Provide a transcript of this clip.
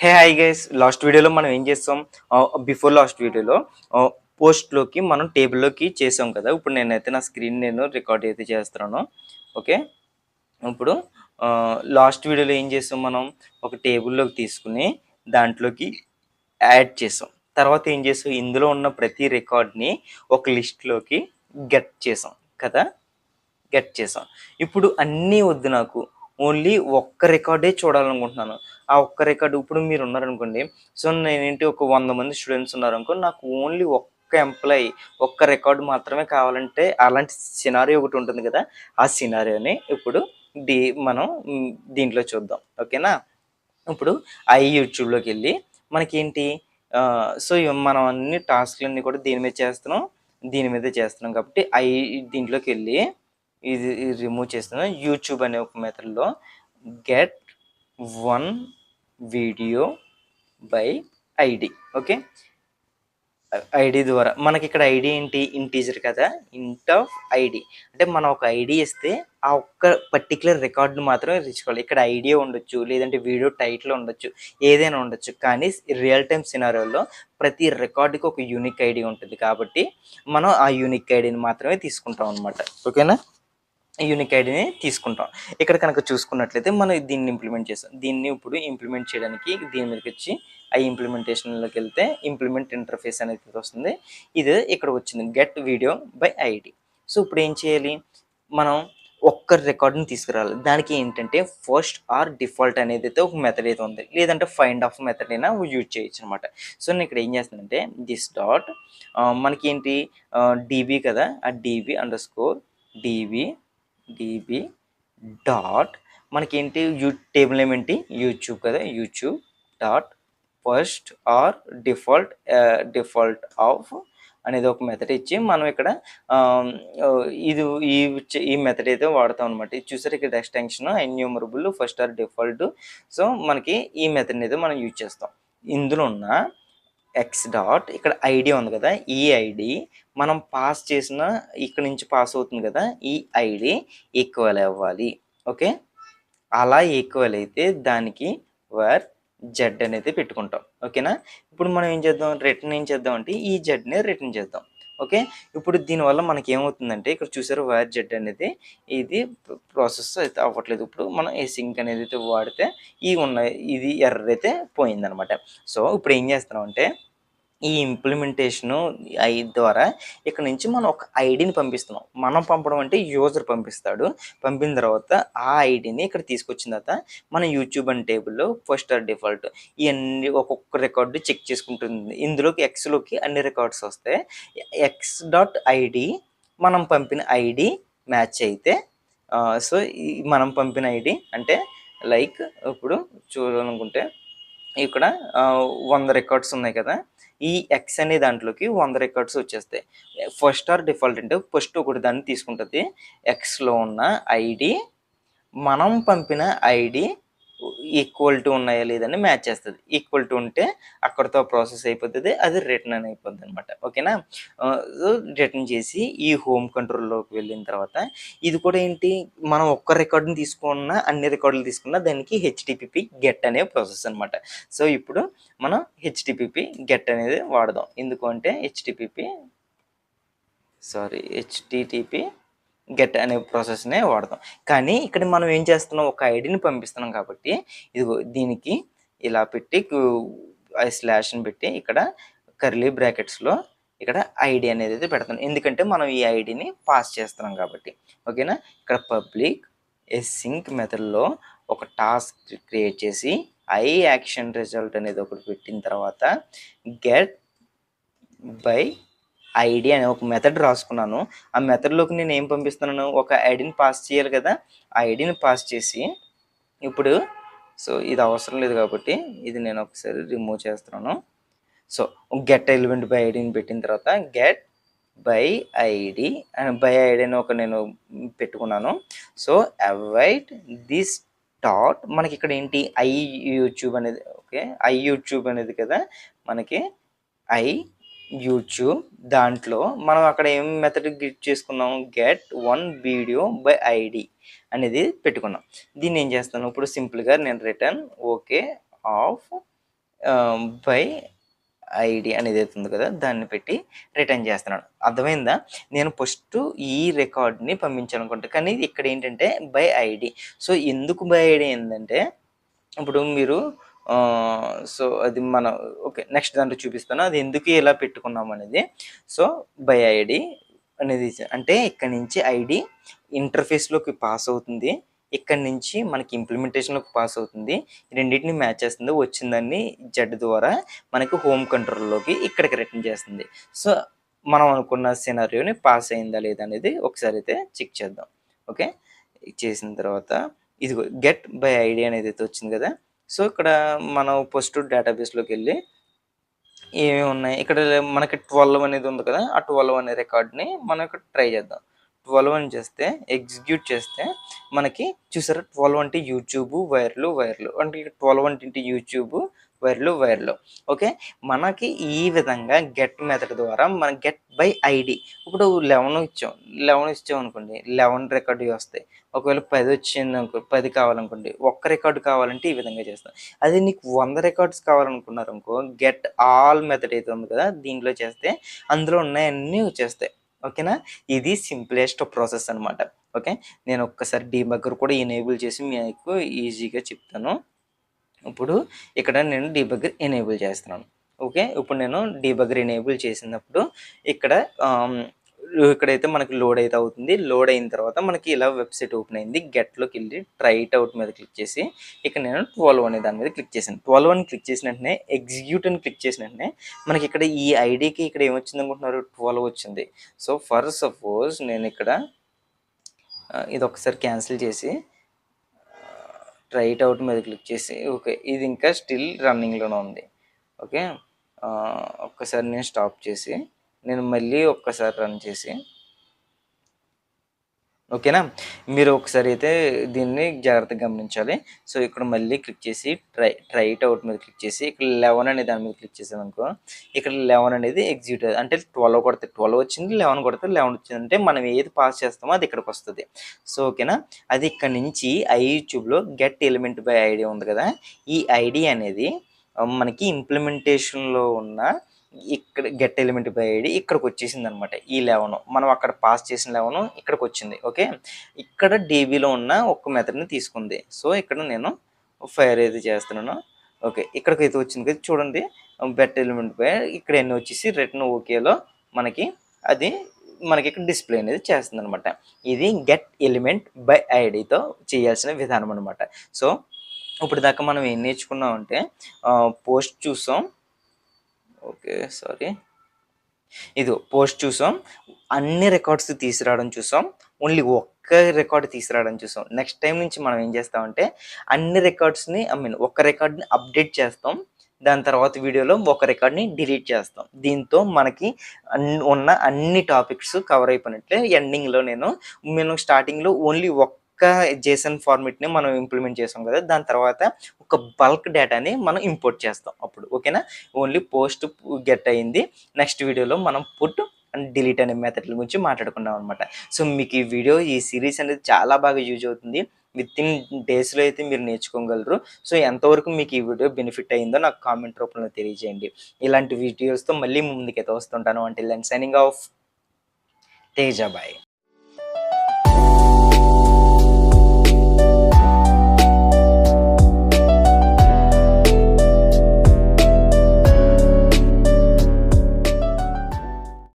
హే hi guys last వీడియోలో మనం ఏం చేస్తాం? బిఫోర్ లాస్ట్ వీడియోలో పోస్ట్లోకి మనం టేబుల్లోకి చేసాం కదా. ఇప్పుడు నేనైతే నా స్క్రీన్ నేను రికార్డ్ అయితే చేస్తున్నాను. ఓకే ఇప్పుడు లాస్ట్ వీడియోలో ఏం చేసాం మనం? ఒక టేబుల్లోకి తీసుకుని దాంట్లోకి యాడ్ చేసాం. తర్వాత ఏం చేసాం ఇందులో ఉన్న ప్రతి రికార్డ్ని ఒక లిస్ట్లోకి గెట్ చేసాం కదా? గెట్ చేసాం. ఇప్పుడు అన్నీ వద్దు నాకు. ఓన్లీ ఒక్క రికార్డే చూడాలనుకుంటున్నాను. ఆ ఒక్క రికార్డు ఇప్పుడు మీరు ఉన్నారనుకోండి సో నేనేంటి ఒక వంద మంది స్టూడెంట్స్ ఉన్నారనుకో నాకు ఓన్లీ ఒక్క ఎంప్లాయీ ఒక్క రికార్డు మాత్రమే కావాలంటే అలాంటి సినారియో ఒకటి ఉంటుంది కదా ఆ సినారియోని ఇప్పుడు దీ మనం దీంట్లో చూద్దాం. ఓకేనా? ఇప్పుడు ఐ యూట్యూబ్లోకి వెళ్ళి మనకేంటి? సో మనం అన్ని టాస్క్లన్నీ కూడా దీని మీద చేస్తున్నాం దీని మీద చేస్తున్నాం కాబట్టి ఐ దీంట్లోకి వెళ్ళి ఇది రిమూవ్ చేస్తున్న. యూట్యూబ్ అనే ఒక మెథడ్లో get one video by ID okay ID ద్వారా. మనకి ఇక్కడ ఐడి ఏంటి? ఇంటీజర్ కదా? ఇంట్ ఆఫ్ ఐడి అంటే మనం ఒక ఐడి ఇస్తే ఆ ఒక్క పర్టికులర్ రికార్డును మాత్రమే తెచ్చుకోవాలి ఇక్కడ ఐడియా ఉండొచ్చు లేదంటే వీడియో టైటిల్ ఉండొచ్చు ఏదైనా ఉండొచ్చు. కానీ రియల్ టైమ్ సినారియోలో ప్రతి రికార్డుకి ఒక యూనిక్ ఐడి ఉంటుంది కాబట్టి మనం ఆ యూనిక్ ఐడిని మాత్రమే తీసుకుంటాం అనమాట ఓకేనా యూనిక్ ఐడిని తీసుకుంటాం. ఇక్కడ కనుక చూసుకున్నట్లయితే మనం దీన్ని ఇంప్లిమెంట్ చేస్తాం. దీన్ని ఇప్పుడు ఇంప్లిమెంట్ చేయడానికి దీని మీదకి వచ్చి ఆ ఇంప్లిమెంటేషన్లోకి వెళ్తే ఇంప్లిమెంట్ ఇంటర్ఫేస్ అనేది వస్తుంది. ఇది ఇక్కడ వచ్చింది get video by ID so ఇప్పుడు ఏం చేయాలి? మనం ఒక్క రికార్డుని తీసుకురావాలి. దానికి ఏంటంటే ఫస్ట్ ఆర్ డిఫాల్ట్ అనేది అయితే ఒక మెథడ్ అయితే ఉంది. లేదంటే ఫైండ్ ఆఫ్ మెథడ్ అయినా యూజ్ చేయొచ్చు అనమాట సో నేను ఇక్కడ ఏం చేస్తానంటే దిస్ డాట్ మనకి ఏంటి? డీబీ కదా? ఆ DB underscore DB DB dot మనకేంటి యూ టేబుల్ నేమ్ ఏంటి? యూట్యూబ్ కదా YouTube dot first or default default of అనేది ఒక మెథడ్ ఇచ్చి మనం ఇక్కడ um, uh, ఇది ఈ ఈ మెథడ్ అయితే వాడతాం అనమాట ఇది చూసారు ఇక్కడ extension enumerable first or default so మనకి ఈ మెథడ్ అయితే మనం యూజ్ చేస్తాం. ఇందులో ఉన్న ఎక్స్ డాట్ ఇక్కడ ఐడి ఉంది కదా ఈ ఐడి మనం పాస్ చేసిన ఇక్కడ నుంచి పాస్ అవుతుంది కదా ఈ ఐడి ఈక్వల్ అవ్వాలి. ఓకే అలా ఈక్వల్ అయితే దానికి వర్ జెడ్ అనేది పెట్టుకుంటాం. ఓకేనా ఇప్పుడు మనం ఏం చేద్దాం? రిటర్న్ ఏం చేద్దాం అంటే ఈ జెడ్ని రిటర్న్ చేద్దాం. ఓకే ఇప్పుడు దీనివల్ల మనకి ఏమవుతుందంటే ఇక్కడ చూసారు వైర్ జెడ్ అనేది ఇది ప్రాసెస్ అయితే అవ్వట్లేదు. ఇప్పుడు మనం ఏ సింక్ అనేది అయితే వాడితే ఈ ఉన్న ఇది ఎర్ర అయితే పోయిందనమాట. సో ఇప్పుడు ఏం చేస్తున్నాం అంటే ఈ ఇంప్లిమెంటేషను ఐ ద్వారా ఇక్కడ నుంచి మనం ఒక ఐడిని పంపిస్తున్నాం. మనం పంపడం అంటే యూజర్ పంపిస్తాడు. పంపిన తర్వాత ఆ ఐడిని ఇక్కడ తీసుకొచ్చిన తర్వాత మన యూట్యూబ్ అండ్ టేబుల్లో ఫస్ట్ ఆర్ డిఫాల్ట్ ఇవన్నీ ఒక్కొక్క రికార్డు చెక్ చేసుకుంటుంది. ఇందులోకి ఎక్స్లోకి అన్ని రికార్డ్స్ వస్తాయి. ఎక్స్ డాట్ ఐడి మనం పంపిన ఐడి మ్యాచ్ అయితే సో మనం పంపిన ఐడి అంటే లైక్ ఇప్పుడు చూడాలనుకుంటే ఇక్కడ వంద రికార్డ్స్ ఉన్నాయి కదా. ఈ ఎక్స్ అనే దాంట్లోకి వంద రికార్డ్స్ వచ్చేస్తాయి. ఫస్ట్ ఆర్ డిఫాల్ట్ అంటే ఫస్ట్ ఒకటి దాన్ని తీసుకుంటుంది. ఎక్స్లో ఉన్న ఐడి మనం పంపిన ఐడి ఈక్వల్ టు ఉన్నాయా లేదని మ్యాచ్ చేస్తుంది. ఈక్వల్ టు ఉంటే అక్కడితో ప్రాసెస్ అయిపోతుంది అది రిటర్న్ అని అయిపోద్ది అనమాట ఓకేనా? రిటర్న్ చేసి ఈ హోమ్ కంట్రోల్లోకి వెళ్ళిన తర్వాత ఇది కూడా ఏంటి? మనం ఒక్క రికార్డుని తీసుకున్నా అన్ని రికార్డులు తీసుకున్నా దానికి హెచ్టిపిపి గెట్ అనే ప్రాసెస్ అనమాట సో ఇప్పుడు మనం హెచ్టిపిపి గెట్ అనేది వాడదాం. ఎందుకు అంటే హెచ్టిపిపి సారీ హెచ్టిటిపి గెట్ అనే ప్రాసెస్నే వాడతాం. కానీ ఇక్కడ మనం ఏం చేస్తున్నాం? ఒక ఐడిని పంపిస్తున్నాం కాబట్టి ఇదిగో దీనికి ఇలా పెట్టి స్లాష్ని పెట్టి ఇక్కడ కర్లీ బ్రాకెట్స్లో ఇక్కడ ఐడి అనేది అయితే పెడతాం. ఎందుకంటే మనం ఈ ఐడిని పాస్ చేస్తున్నాం కాబట్టి. ఓకేనా? ఇక్కడ పబ్లిక్ సింక్ మెథడ్లో ఒక టాస్క్ క్రియేట్ చేసి ఐ యాక్షన్ రిజల్ట్ అనేది ఒకటి పెట్టిన తర్వాత గెట్ బై ఐడి అనే ఒక మెథడ్ రాసుకున్నాను. ఆ మెథడ్లోకి నేను ఏం పంపిస్తున్నాను? ఒక ఐడిని పాస్ చేయాలి కదా? ఆ ఐడిని పాస్ చేసి ఇప్పుడు సో ఇది అవసరం లేదు కాబట్టి ఇది నేను ఒకసారి రిమూవ్ చేస్తున్నాను. సో గెట్ ఎలిమెంట్ బై ఐడిని పెట్టిన తర్వాత get by ID and by ID అని ఒక నేను పెట్టుకున్నాను. సో అవాయిడ్ దిస్ డాట్ మనకి ఇక్కడ ఏంటి? ఐ యూట్యూబ్ అనేది ఓకే ఐ యూట్యూబ్ అనేది కదా? మనకి ఐ యూట్యూబ్ దాంట్లో మనం అక్కడ ఏం మెథడ్ గిట్ చేసుకున్నాం? Get one video by ID అనేది పెట్టుకున్నాం. దీన్ని ఏం చేస్తాను ఇప్పుడు సింపుల్గా నేను return okay of by ID అనేది అవుతుంది కదా దాన్ని పెట్టి రిటర్న్ చేస్తున్నాను. అర్థమైందా? నేను ఫస్ట్ ఈ రికార్డ్ని పంపించాలనుకుంటా కానీ ఇక్కడ ఏంటంటే బై ఐడి సో ఎందుకు బై ఐడి ఏంటంటే ఇప్పుడు మీరు సో అది మన ఓకే నెక్స్ట్ దాంట్లో చూపిస్తాను. అది ఎందుకు ఇలా పెట్టుకున్నాం అనేది. సో బై ఐడి అనేది అంటే ఇక్కడ నుంచి ఐడి ఇంటర్ఫేస్లోకి పాస్ అవుతుంది. ఇక్కడ నుంచి మనకి ఇంప్లిమెంటేషన్లోకి పాస్ అవుతుంది. రెండింటిని మ్యాచ్ చేస్తుంది. వచ్చిందాన్ని జెడ్ ద్వారా మనకి హోమ్ కంట్రోల్లోకి ఇక్కడికి రిటర్న్ చేస్తుంది. సో మనం అనుకున్న సినారియోని పాస్ అయిందా లేదా అనేది ఒకసారి అయితే చెక్ చేద్దాం. ఓకే? చేసిన తర్వాత ఇది గెట్ బై ఐడి అనేది అయితే వచ్చింది కదా. సో ఇక్కడ మనం ఫస్ట్ డేటాబేస్లోకి వెళ్ళి ఏమేమి ఉన్నాయి? ఇక్కడ మనకి ట్వెల్వ్ అనేది ఉంది కదా ఆ ట్వెల్వ్ అనే రికార్డ్ని మనం ఇక్కడ ట్రై చేద్దాం. ట్వెల్వ్ అని చేస్తే ఎగ్జిక్యూట్ చేస్తే మనకి చూసారా? ట్వెల్వ్ అంటే యూట్యూబ్ వైర్లు వైర్లు అంటే ట్వెల్వ్ అంటే యూట్యూబ్ వైర్లు వైర్లు. ఓకే? మనకి ఈ విధంగా గెట్ మెథడ్ ద్వారా మన గెట్ బై ఐడి ఇప్పుడు లెవెన్ ఇచ్చాం. లెవెన్ ఇచ్చాం అనుకోండి. లెవెన్ రికార్డు వస్తాయి. ఒకవేళ పది వచ్చింది అనుకో పది కావాలనుకోండి. ఒక్క రికార్డు కావాలంటే ఈ విధంగా చేస్తాం. అదే నీకు వంద రికార్డ్స్ కావాలనుకున్నారు అనుకో గెట్ ఆల్ మెథడ్ అయితే ఉంది కదా దీంట్లో చేస్తే అందులో ఉన్నాయన్నీ వచ్చేస్తాయి. ఓకేనా? ఇది సింప్లెస్ట్ ప్రాసెస్ అన్నమాట. ఓకే? నేను ఒక్కసారి డీబగ్గర్ కూడా ఎనేబుల్ చేసి మీకు ఈజీగా చెప్తాను. ఇప్పుడు ఇక్కడ నేను డీబగ్గర్ ఎనేబుల్ చేస్తున్నాను. ఓకే ఇప్పుడు నేను డీబగ్గర్ ఎనేబుల్ చేసినప్పుడు ఇక్కడ ఇక్కడైతే మనకి లోడ్ అయితే అవుతుంది. లోడ్ అయిన తర్వాత మనకి ఇలా వెబ్సైట్ ఓపెన్ అయింది. గెట్లోకి వెళ్ళి ట్రైట్ అవుట్ మీద క్లిక్ చేసి ఇక్కడ నేను ట్వెల్వ్ అనే దాని మీద క్లిక్ చేశాను. ట్వెల్వ్ అని క్లిక్ చేసిన వెంటనే ఎగ్జిక్యూట్ అని క్లిక్ చేసిన వెంటనే మనకి ఇక్కడ ఈ ఐడికి ఇక్కడ ఏమొచ్చింది అనుకుంటున్నారు? ట్వెల్వ్ వచ్చింది. సో ఫర్ సపోజ్ నేను ఇక్కడ ఇది ఒకసారి క్యాన్సిల్ చేసి రైట్ అవుట్ మీద క్లిక్ చేసి ఓకే ఇది ఇంకా స్టిల్ రన్నింగ్లోనే ఉంది. ఓకే ఒక్కసారి నేను స్టాప్ చేసి నేను మళ్ళీ ఒక్కసారి రన్ చేసి ఓకేనా? మీరు ఒకసారి అయితే దీన్ని జాగ్రత్తగా గమనించాలి. సో ఇక్కడ మళ్ళీ క్లిక్ చేసి ట్రై ట్రైట్ అవుట్ మీద క్లిక్ చేసి ఇక్కడ లెవెన్ అనే దాని మీద క్లిక్ చేసాం అనుకో ఇక్కడ లెవెన్ అనేది ఎగ్జిక్యూట్ అంటే ట్వెల్వ్ కొడితే ట్వెల్వ్ వచ్చింది లెవెన్ కొడితే లెవెన్ వచ్చింది. అంటే మనం ఏది పాస్ చేస్తామో అది ఇక్కడికి వస్తుంది. సో ఓకేనా? అది ఇక్కడ నుంచి ఐయూట్యూబ్లో గెట్ ఎలిమెంట్ బై ఐడి ఉంది కదా? ఈ ఐడి అనేది మనకి ఇంప్లిమెంటేషన్లో ఉన్న ఇక్కడ గెట్ ఎలిమెంట్ బై ఐడి ఇక్కడికి వచ్చేసింది అనమాట ఈ లెవెన్ మనం అక్కడ పాస్ చేసిన లెవెన్ ఇక్కడికి వచ్చింది. ఓకే? ఇక్కడ డీబీలో ఉన్న ఒక్క మెథడ్ని తీసుకుంది. సో ఇక్కడ నేను ఫైర్ అయితే చేస్తున్నాను ఓకే. ఇక్కడికి అయితే వచ్చింది కదా చూడండి. బెట్ ఎలిమెంట్ బై ఇక్కడ ఎన్ని వచ్చేసి రిటర్న్ ఓకేలో మనకి అది మనకి ఇక్కడ డిస్ప్లే అనేది చేస్తుంది అనమాట ఇది గెట్ ఎలిమెంట్ బై ఐడితో చేయాల్సిన విధానం అనమాట. సో ఇప్పుడు దాకా మనం ఏం నేర్చుకున్నాం అంటే పోస్ట్ చూసాం. Okay sorry. ఇది పోస్ట్ చూసాం. అన్ని రికార్డ్స్ తీసుకురావడం చూసాం. ఓన్లీ ఒక్క రికార్డ్ తీసుకురావడం చూసాం. నెక్స్ట్ టైం నుంచి మనం ఏం చేస్తామంటే అన్ని రికార్డ్స్ని ఐ మీన్ ఒక రికార్డ్ని అప్డేట్ చేస్తాం. దాని తర్వాత వీడియోలో ఒక రికార్డ్ని డిలీట్ చేస్తాం. దీంతో మనకి అన్ ఉన్న అన్ని టాపిక్స్ కవర్ అయిపోయినట్లే ఎండింగ్లో నేను నేను స్టార్టింగ్లో ఓన్లీ ఒక్క జేసన్ ఫార్మెట్ని మనం ఇంప్లిమెంట్ చేసాం కదా దాని తర్వాత ఒక బల్క్ డేటాని మనం ఇంపోర్ట్ చేస్తాం అప్పుడు ఓకేనా ఓన్లీ పోస్ట్ గెట్ అయింది. నెక్స్ట్ వీడియోలో మనం పుట్ అండ్ డిలీట్ అనే మెథడ్ల గురించి మాట్లాడుకున్నాం అనమాట సో మీకు ఈ వీడియో ఈ సిరీస్ అనేది చాలా బాగా యూజ్ అవుతుంది. విత్ ఇన్ డేస్లో అయితే మీరు నేర్చుకోగలరు. సో ఎంతవరకు మీకు ఈ వీడియో బెనిఫిట్ అయిందో నాకు కామెంట్ రూపంలో తెలియజేయండి. ఇలాంటి వీడియోస్తో మళ్ళీ ముందుకైతే వస్తుంటాను. అంటే సైనింగ్ ఆఫ్ తేజాబాయ్